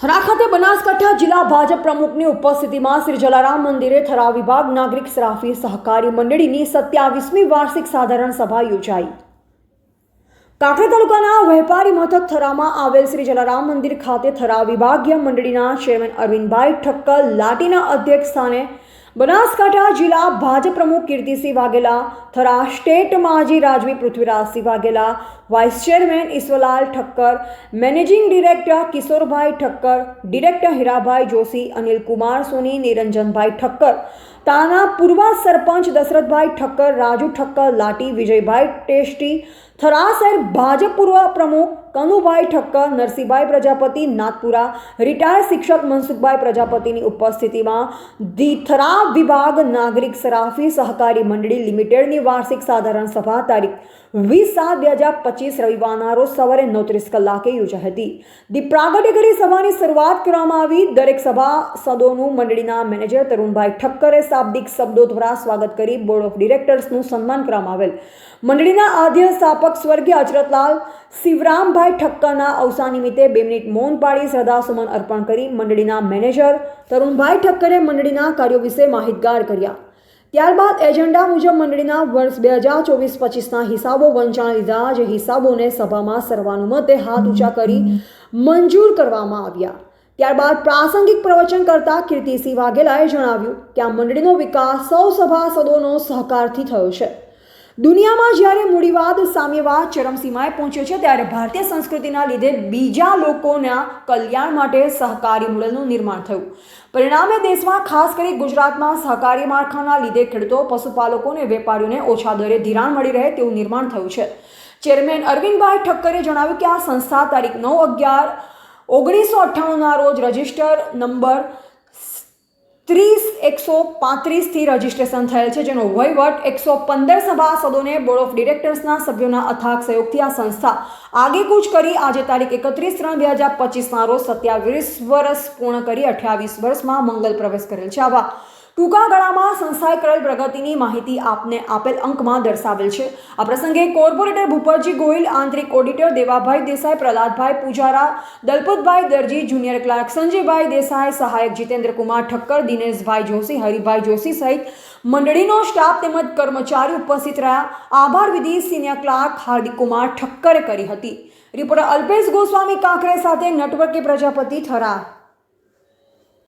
થરા ખાતે બનાસકાંઠા જિલ્લા ભાજપ પ્રમુખની ઉપસ્થિતિમાં શ્રી જલારામ મંદિરે થરા વિભાગ નાગરિક સરાફી સહકારી મંડળીની સત્યાવીસમી વાર્ષિક સાધારણ સભા યોજાઈ. કાંકરા તાલુકાના વેપારી મથક થરામાં આવેલ શ્રી જલારામ મંદિર ખાતે થરા વિભાગીય મંડળીના ચેરમેન અરવિંદભાઈ ઠક્કર લાટીના અધ્યક્ષ સ્થાને બનાસકાંઠા જિલ્લા ભાજપ પ્રમુખ કીર્તિસિંહ વાઘેલા, થરા સ્ટેટ માજી રાજવી Prithvirajsinh Vaghela, vice chairman Ishwarlal Thakkar, managing director Kishorbhai Thakkar, director Hirabhai Joshi Anil Kumar Soni, Niranjanbhai Thakkar, તાના પૂર્વ સરપંચ દશરથભાઈ ઠક્કર, રાજુ ઠક્કર, લાટી વિજયભાઈ ટેસ્ટી થરા શહેર ભાજપ પૂર્વ પ્રમુખ કનુભાઈ ઠક્કર, નરસિંહભાઈ પ્રજાપતિ, નાગપુરા રિટાયર્ડ શિક્ષક મનસુખભાઈ પ્રજાપતિની ઉપસ્થિતિમાં ધી થરા વિભાગ નાગરિક સરાફી સહકારી મંડળી લિમિટેડની વાર્ષિક સાધારણ સભા તારીખ વીસ સાત બે હજાર પચીસ રવિવારના રોજ સવારે નવત્રીસ કલાકે યોજાઈ હતી. દી પ્રાગટ્ય કરી સભાની શરૂઆત કરવામાં આવી. દરેક સભા સદોનું મંડળીના મેનેજર તરુણભાઈ ઠક્કરે શાબ્દિક શબ્દો દ્વારા સ્વાગત કરી બોર્ડ ઓફ ડિરેક્ટર્સનું સન્માન કરવામાં આવેલ. મંડળીના આધ્ય સ્થાપક સ્વર્ગીય અચરતલાલ શિવરામભાઈ ઠક્કરના અવસાન નિમિત્તે બે મિનિટ મૌન પાડી શ્રદ્ધાસુમન અર્પણ કરી મંડળીના મેનેજર તરુણભાઈ ઠક્કરે મંડળીના કાર્યો વિશે માહિતગાર કર્યા. ત્યારબાદ એજન્ડા મુજબ મંડળીના વર્ષ બે હજાર ચોવીસ પચીસના હિસાબો વંચાણ લીધા. જે હિસાબોને સભામાં સર્વાનુમતે હાથ ઊંચા કરી મંજૂર કરવામાં આવ્યા. ત્યારબાદ પ્રાસંગિક પ્રવચન કરતા કીર્તિસિંહ વાઘેલાએ જણાવ્યું કે આ મંડળીનો વિકાસ સૌ સભાસદોનો સહકારથી થયો છે. દુનિયામાં જ્યારે મૂડીવાદ સામ્યવાદ ચરમસીમાએ પહોંચ્યો છે, ત્યારે ભારતીય સંસ્કૃતિના લીધે બીજા લોકોના કલ્યાણ માટે સહકારી મોડલનું નિર્માણ થયું. પરિણામે દેશમાં ખાસ કરી ગુજરાતમાં સહકારી માળખાના લીધે ખેડૂતો પશુપાલકો અને વેપારીઓને ઓછા દરે ધિરાણ મળી રહે તેવું નિર્માણ થયું છે. ચેરમેન અરવિંદભાઈ ઠક્કરે જણાવ્યું કે આ સંસ્થા તારીખ નવ અગિયાર ઓગણીસો અઠ્ઠાણુંના રોજ રજિસ્ટર નંબર ત્રીસ એકસો પાંત્રીસથી રજીસ્ટ્રેશન થયેલ છે, જેનો વહીવટ એકસો પંદર સભાસદોને બોર્ડ ઓફ ડિરેક્ટર્સના સભ્યોના અથાગ સહયોગથી આ સંસ્થા આગેકૂચ કરી આજે તારીખ એકત્રીસ ત્રણ બે હજાર પચીસના રોજ સત્યાવીસ વર્ષ પૂર્ણ કરી અઠ્યાવીસ વર્ષમાં મંગલ પ્રવેશ કરેલ છે. આવા ટૂંકા ગાળામાં સંસ્થાએ કરેલ પ્રગતિની માહિતી આપને આપેલ અંકમાં દર્શાવેલ છે. આ પ્રસંગે કોર્પોરેટર ભૂપતજી ગોહિલ, આંતરિક auditor Devabhai Desai, Prahladbhai Pujara, Dalpatbhai Darji, junior clerk Sanjaybhai Desai, સહાયક જીતેન્દ્ર કુમાર ઠક્કર, દિનેશભાઈ જોશી, હરિભાઈ જોશી સહિત મંડળીનો સ્ટાફ તેમજ કર્મચારી ઉપસ્થિત રહ્યા. આભાર વિધિ સિનિયર ક્લાર્ક હાર્દિક કુમાર ઠક્કરે કરી હતી. રિપોર્ટર અલ્પેશ ગોસ્વામી કાંકરે સાથે નટવર્કે પ્રજાપતિ થરા